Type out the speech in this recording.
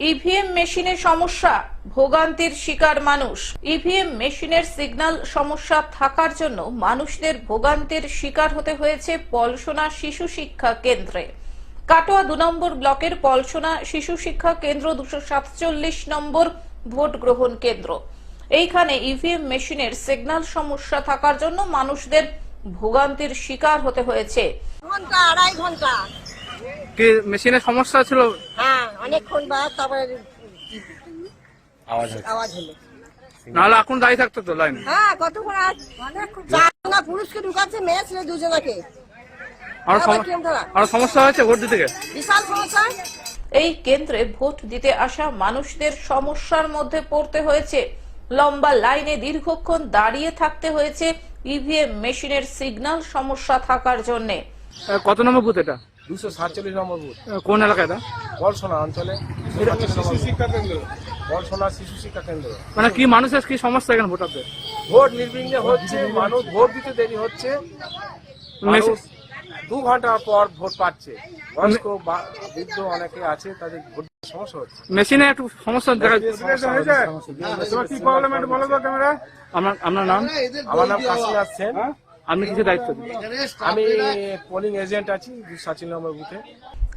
EVM মেশিনের সমস্যা ভোগান্তির শিকার মানুষ। ইভিএম মেশিনের সিগন্যাল সমস্যা থাকার জন্য মানুষদের ভোগান্তির শিকার হতে হয়েছে পলসোনা শিশু শিক্ষা কেন্দ্রে। কাটোয়া দু নম্বর ব্লকের পলসোনা শিশু শিক্ষা কেন্দ্র দুশো সাতচল্লিশ নম্বর ভোট গ্রহণ কেন্দ্র। এইখানে ইভিএম মেশিনের সিগন্যাল সমস্যা থাকার জন্য মানুষদের ভোগান্তির শিকার হতে হয়েছে। ঘণ্টা আড়াই ঘণ্টা। কি মেশিনের সমস্যা ছিল? হ্যাঁ। অনেকক্ষণ বাদ তারপরে আওয়াজ আওয়াজ হলো। নাহলে এখন দাঁড়িয়ে থাকতো তো লাইনে? হ্যাঁ কতক্ষণ আজ চারজনা পুরুষকে ঢুকাচ্ছে মেয়ে ছিল দুজনাকে। আর আবার কিরম ধরা? আর সমস্যা হয়েছে ভোট দিতে গিয়ে? বিশাল সমস্যা। এই কেন্দ্রে ভোট দিতে আসা মানুষদের সমস্যার মধ্যে পড়তে হয়েছে। লম্বা লাইনে দীর্ঘক্ষণ দাঁড়িয়ে থাকতে হয়েছে ইভিএম মেশিনের সিগন্যাল সমস্যা থাকার জন্য। কত নম্বর বুথ এটা? দুশো সাতচল্লিশ নম্বর বুথ। কোন এলাকা এটা? বলসোনা অঞ্চলে। শিশু শিক্ষা কেন্দ্র। বলসোনা শিশু শিক্ষা কেন্দ্র। মানে কি মানুষের কি সমস্যা এখানে ভোটারদের? ভোট নির্বিঘ্নে হচ্ছে মানুষ ভোট দিতে দেরি হচ্ছে। মানুষ দু ঘণ্টা পর ভোট পাচ্ছে। বয়স্ক বৃদ্ধ অনেকে আছে তাদের ভোট সমস্যা হচ্ছে। মেশিনে একটু সমস্যা দেখা ক্যামেরা। আপনার আপনার নাম? আমার নাম কাশীনাথ সেন। আপনি কিছু দায়িত্ব আমি পোলিং এজেন্ট আছি সাতচল্লিশ নম্বর বুথে।